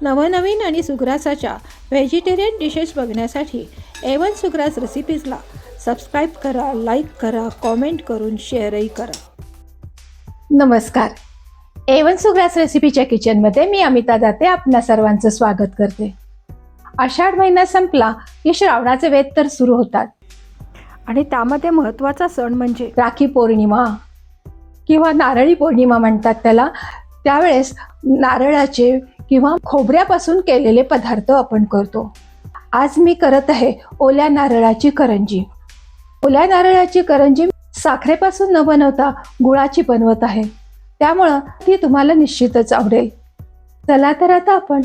नवनवीन आणि सुग्रासाच्या व्हेजिटेरियन डिशेस बघण्यासाठी एवन सुग्रास रेसिपीजला सबस्क्राईब करा लाईक करा कॉमेंट करून शेअरही करा. नमस्कार. एवन सुग्रास रेसिपीच्या किचनमध्ये मी अमिता दाते आपल्या सर्वांचं स्वागत करते. आषाढ महिना संपला की श्रावणाचे वेध तर सुरू होतात. आणि त्यामध्ये महत्त्वाचा सण म्हणजे? राखी पौर्णिमा किंवा नारळी पौर्णिमा म्हणतात त्याला. त्यावेळेस नारळाचे किंवा खोबऱ्यापासून केलेले पदार्थ आपण करतो. आज मी करत आहे ओल्या नारळाची करंजी. ओल्या नारळाची करंजी साखरेपासून न बनवता गुळाची बनवत आहे. त्यामुळं ती तुम्हाला निश्चितच आवडेल. चला तर आता आपण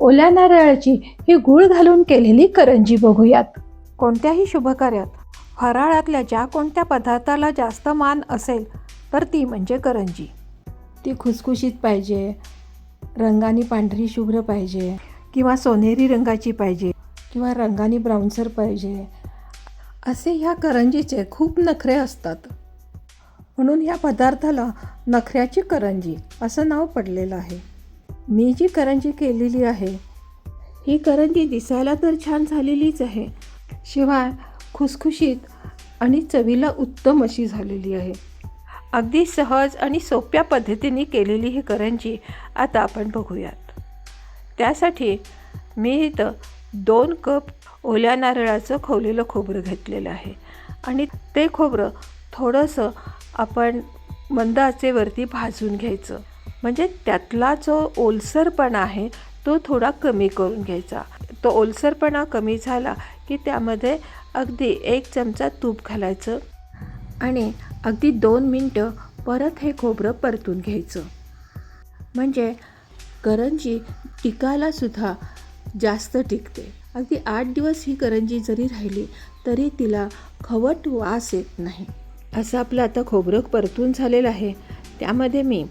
ओल्या नारळाची ही गुळ घालून केलेली करंजी बघूयात. कोणत्याही शुभकार्यात फराळातल्या ज्या कोणत्या पदार्थाला जास्त मान असेल तर ती म्हणजे करंजी. ती खुसखुशीत पाहिजे. रंगाने पांढरी शुभ्र पाहिजे. किंवा सोनेरी रंगाची पाहिजे. किंवा रंगाने ब्राऊनसर पाहिजे. असे ह्या करंजीचे खूप नखरे असतात. म्हणून या पदार्थाला नखऱ्याची करंजी असं नाव पडलेलं आहे. मी जी करंजी केलेली आहे ही करंजी दिसायला तर छान झालेलीच आहे. शिवाय खुसखुशीत आणि चवीला उत्तम अशी झालेली आहे. अगदी सहज आणि सोप्या पद्धतीने केलेली ही करंजी आता आपण बघूयात. त्यासाठी मी इथं दोन कप ओल्या नारळाचं खवलेलं खोबरं घेतलेलं आहे. आणि ते खोबरं थोडंसं आपण मंद आचेवरती भाजून घ्यायचं. म्हणजे त्यातला जो ओलसरपणा आहे तो थोडा कमी करून घ्यायचा. तो ओलसरपणा कमी झाला की त्यामध्ये अगदी एक चमचा तूप घालायचं. आणि अगदी दोन मिनटं परत हे खोबरं परतून घ्यायचं. म्हणजे करंजी टिकायलासुद्धा जास्त टिकते. अगदी आठ दिवस ही करंजी जरी राहिली तरी तिला खवट वास येत नाही. असं आपलं आता खोबरं परतून झालेलं आहे. त्यामध्ये मी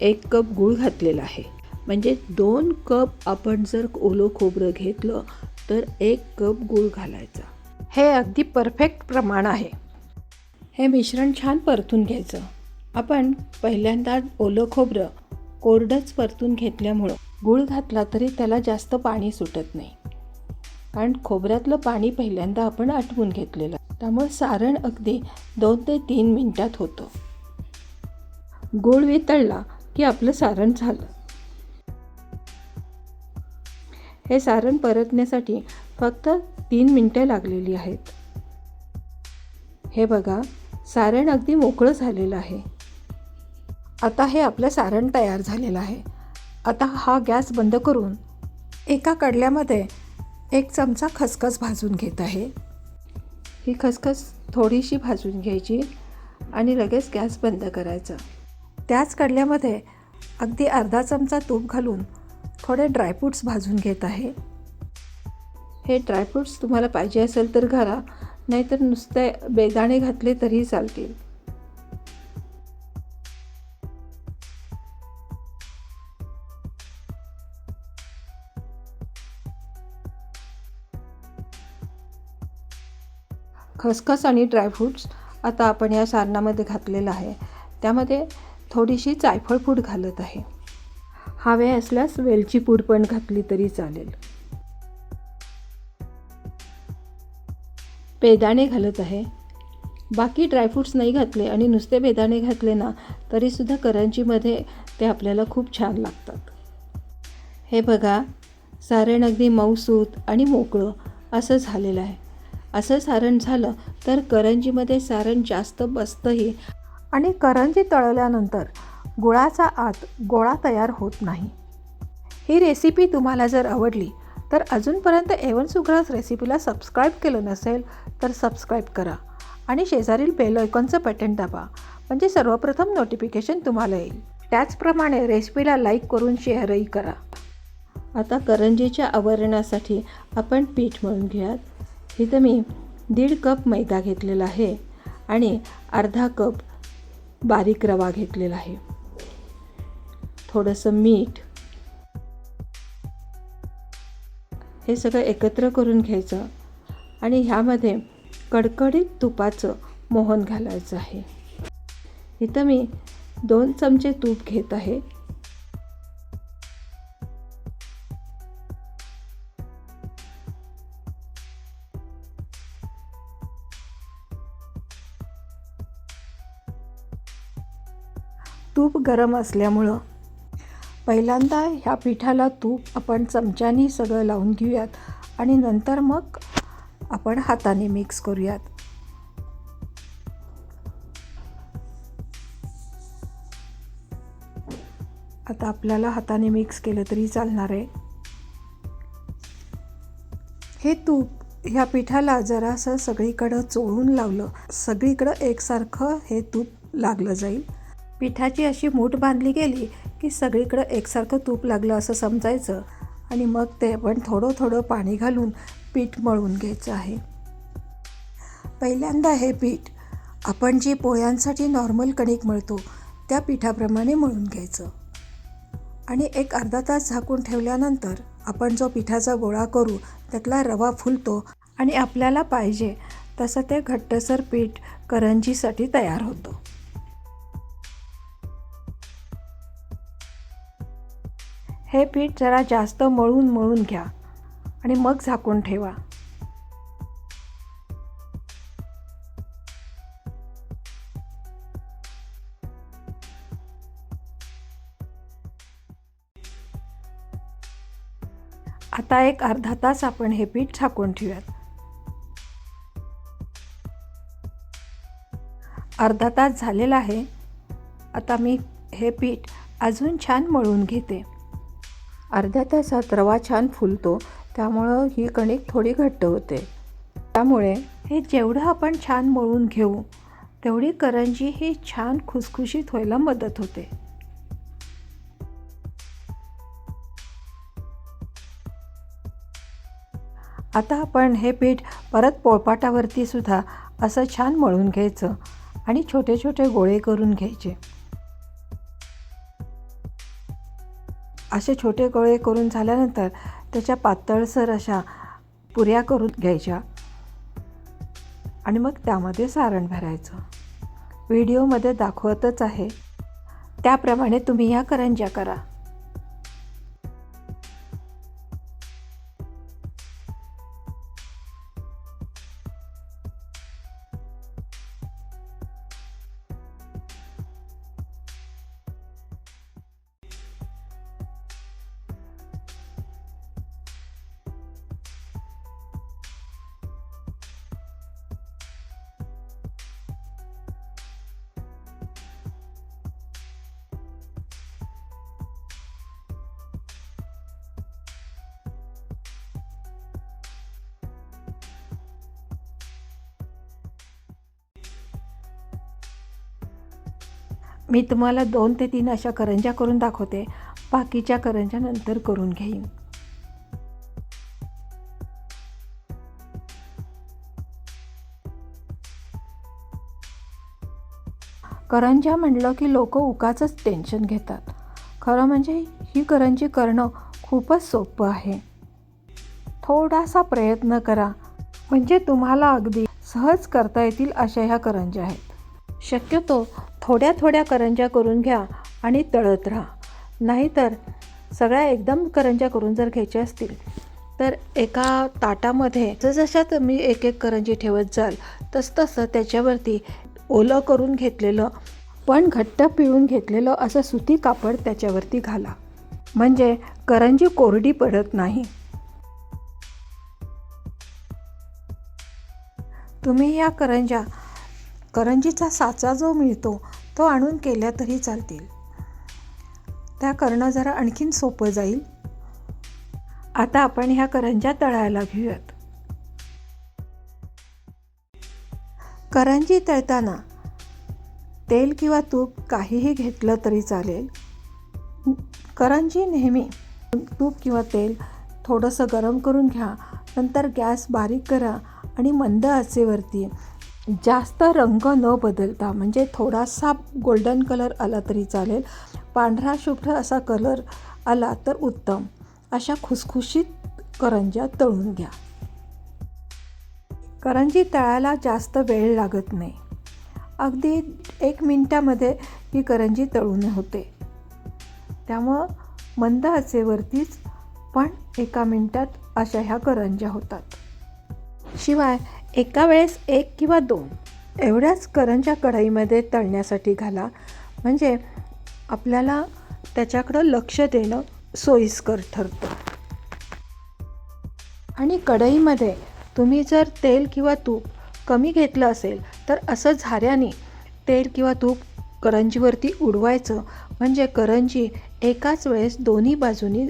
एक कप गूळ घातलेला आहे. म्हणजे दोन कप आपण जर ओलं खोबरं घेतलं तर एक कप गूळ घालायचा. हे अगदी परफेक्ट प्रमाण आहे. हे मिश्रण छान परतून घ्यायचं. आपण पहिल्यांदा ओलं खोबरं कोरडंच परतून घेतल्यामुळं गूळ घातला तरी त्याला जास्त पाणी सुटत नाही. कारण खोबऱ्यातलं पाणी पहिल्यांदा आपण आटवून घेतलेलं. त्यामुळे सारण अगदी दोन ते तीन मिनटात होतं. गूळ वितळला की आपलं सारण झालं. हे सारण परतण्यासाठी फक्त तीन मिनटं लागलेली आहेत. हे बघा सारण अगदी मोकळं झालेलं आहे. आता हे आपलं सारण तयार झालेलं आहे. आता हा गॅस बंद करून एका कडल्यामध्ये एक चमचा खसखस भाजून घेत आहे. ही खसखस थोडीशी भाजून घ्यायची आणि लगेच गॅस बंद करायचा. त्याच कडल्यामध्ये अगदी अर्धा चमचा तूप घालून थोडे ड्रायफ्रूट्स भाजून घेत आहे. हे ड्रायफ्रूट्स तुम्हाला पाहिजे असेल तर घाला. नाहीतर नुसते बेदाणे घातले तरीही चालतील. खसखस आणि ड्रायफ्रूट्स आता आपण या सारणामध्ये घातलेलं आहे. त्यामध्ये थोडीशी जायफळ पूड घालत आहे. हवे असल्यास वेलची पूड पण घातली तरी चालेल. बेदाणे घालत आहे. बाकी ड्रायफ्रूट्स नाही घातले आणि नुसते बेदाणे घातले ना तरीसुद्धा करंजीमध्ये ते आपल्याला खूप छान लागतात. हे बघा सारण अगदी मऊसूत आणि मोकळं असं झालेलं आहे. असं सारण झालं तर करंजीमध्ये सारण जास्त बसतंही आणि करंजी तळल्यानंतर गुळाचा आत गोळा तयार होत नाही. ही रेसिपी तुम्हाला जर आवडली तर अजूनपर्यंत एवन सुग्रास रेसिपीला सबस्क्राईब केलं नसेल तर सबस्क्राईब करा आणि शेजारील बेल आयकॉनचं बटन दाबा म्हणजे सर्वप्रथम नोटिफिकेशन तुम्हाला येईल. त्याचप्रमाणे रेसिपीला लाईक करून शेअरही करा. आता करंजीच्या आवरणासाठी आपण पीठ मळून घेऊयात. इथं मी दीड कप मैदा घेतलेला आहे आणि अर्धा कप बारीक रवा घेतलेला आहे. थोडंसं मीठ हे सगळं एकत्र करून घ्यायचं आणि ह्यामध्ये कडकडीत तुपाचं मोहन घालायचं आहे. इथं मी दोन चमचे तूप घेत आहे. तूप गरम असल्यामुळं पहिल्यांदा ह्या पिठाला तूप आपण चमच्यानी सगळं लावून घेऊयात आणि नंतर मग आपण हाताने मिक्स करूयात. आता आपल्याला हाताने मिक्स केलं तरी चालणार आहे. हे तूप ह्या पिठाला जरासं सगळीकडं चोळून लावलं सगळीकडं एकसारखं हे तूप लागलं जाईल. पिठाची अशी मूठ बांधली गेली की सगळीकडं एकसारखं तूप लागलं असं समजायचं आणि मग ते आपण थोडं थोडं पाणी घालून पीठ मळून घ्यायचं आहे. पहिल्यांदा हे पीठ आपण जी पोळ्यांसाठी नॉर्मल कणिक मळतो त्या पिठाप्रमाणे मळून घ्यायचं. आणि एक अर्धा तास झाकून ठेवल्यानंतर आपण जो पिठाचा गोळा करू त्यातला रवा फुलतो आणि आपल्याला पाहिजे तसं ते घट्टसर पीठ करंजीसाठी तयार होतं. हे पीठ जरा जास्त मळून मळून घ्या आणि मग झाकून ठेवा. आता एक अर्धा तास आपण हे पीठ झाकून ठेवूयात. अर्धा तास झालेला आहे. आता मी हे पीठ अजून छान मळून घेते. अर्ध्या तासात रवा छान फुलतो त्यामुळं ही कणिक थोडी घट्ट होते. त्यामुळे हे जेवढं आपण छान मळून घेऊ तेवढी करंजी ही छान खुसखुशीत व्हायला मदत होते. आता आपण हे पीठ परत पोळपाटावरती सुद्धा असं छान मळून घ्यायचं आणि छोटे छोटे गोळे करून घ्यायचे. असे छोटे गोळे करून झाल्यानंतर त्याच्या पातळसर अशा पुऱ्या करून घ्यायच्या. आणि मग त्यामध्ये सारण भरायचं. व्हिडिओमध्ये दाखवतच आहे. त्याप्रमाणे तुम्ही ह्या करंज्या करा. मी तुम्हाला दोन ते तीन अशा करंज्या करून दाखवते. बाकीच्या करंज्या नंतर करून घेईन. करंज्या म्हणलं की लोक उगाचच टेन्शन घेतात. खरं म्हणजे ही करंजी करणं खूपच सोपं आहे. थोडासा प्रयत्न करा. म्हणजे तुम्हाला अगदी सहज करता येतील अशा ह्या करंज्या आहेत. शक्यतो थोड्या थोड्या करंज्या करून घ्या आणि तळत राहा. नाहीतर सगळ्या एकदम करंज्या करून जर घ्यायच्या असतील तर एका ताटामध्ये जसजशा तुम्ही एक एक करंजी ठेवत जाल तसतसं त्याच्यावरती ओलं करून घेतलेलं पण घट्ट पिळून घेतलेलं असं सुती कापड त्याच्यावरती घाला. म्हणजे करंजी कोरडी पडत नाही. तुम्ही या करंज्या करंजीचा साचा जो मिळतो तो आणून केल्या तरी चालतील. त्या करणं जरा आणखीन सोपं जाईल. आता आपण ह्या करंज्या तळायला घेऊयात. करंजी तळताना तेल किंवा तूप काहीही घेतलं तरी चालेल. करंजी नेहमी तूप किंवा तेल थोडंसं गरम करून घ्या. नंतर गॅस बारीक करा आणि मंद आचेवरती जास्त रंग न बदलता म्हणजे थोडासा गोल्डन कलर आला तरी चालेल. पांढरा शुभ्र असा कलर आला तर उत्तम. अशा खुसखुशीत करंज्या तळून घ्या. करंजी तळायला जास्त वेळ लागत नाही. अगदी एक मिनटामध्ये ही करंजी तळून होते. त्यामुळं मंद आचेवरतीच पण एका मिनटात अशा ह्या करंज्या होतात. शिवाय एका वेळेस एक किंवा दोन एवढ्याच करंज्या कढईमध्ये तळण्यासाठी घाला. म्हणजे आपल्याला त्याच्याकडं लक्ष देणं सोयीस्कर ठरतं. आणि कढईमध्ये तुम्ही जर तेल किंवा तूप कमी घेतलं असेल तर असं झाऱ्याने तेल किंवा तूप करंजीवरती उडवायचं. म्हणजे करंजी एकाच वेळेस दोन्ही बाजूनी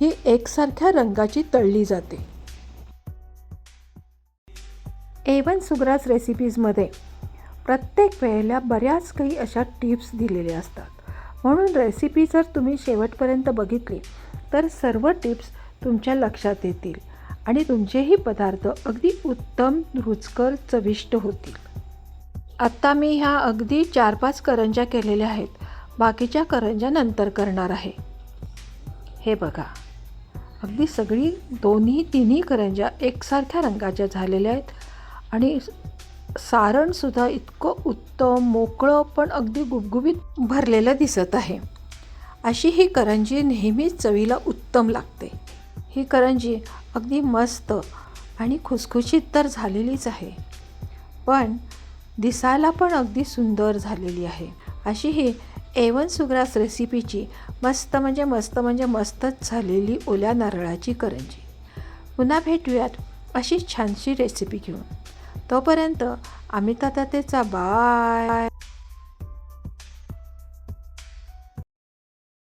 ही एकसारख्या रंगाची तळली जाते. एवन सुग्रास रेसिपीजमध्ये प्रत्येक वेळेला बऱ्याच काही अशा टिप्स दिलेल्या असतात. म्हणून रेसिपी जर तुम्ही शेवटपर्यंत बघितली तर सर्व टिप्स तुमच्या लक्षात येतील आणि तुमचेही पदार्थ अगदी उत्तम रुचकर चविष्ट होतील. आत्ता मी ह्या अगदी चार पाच करंज्या केलेल्या आहेत. बाकीच्या करंज्या नंतर करणार आहे. हे बघा. अगदी सगळी दोन्ही तिन्ही करंज्या एकसारख्या रंगाच्या झालेल्या आहेत. आणि सारणसुद्धा इतकं उत्तम मोकळं पण अगदी गुबगुबीत भरलेलं दिसत आहे. अशी ही करंजी नेहमीच चवीला उत्तम लागते. ही करंजी अगदी मस्त आणि खुसखुशीत तर झालेलीच आहे. पण दिसायला पण अगदी सुंदर झालेली आहे. अशी ही एवन सुग्रास रेसिपीची मस्त म्हणजे मस्त म्हणजे मस्तच झालेली ओल्या नारळाची करंजी. पुन्हा भेटूयात अशी छानशी रेसिपी घेऊन. तोपर्यंत आम्ही तातेचा बाय.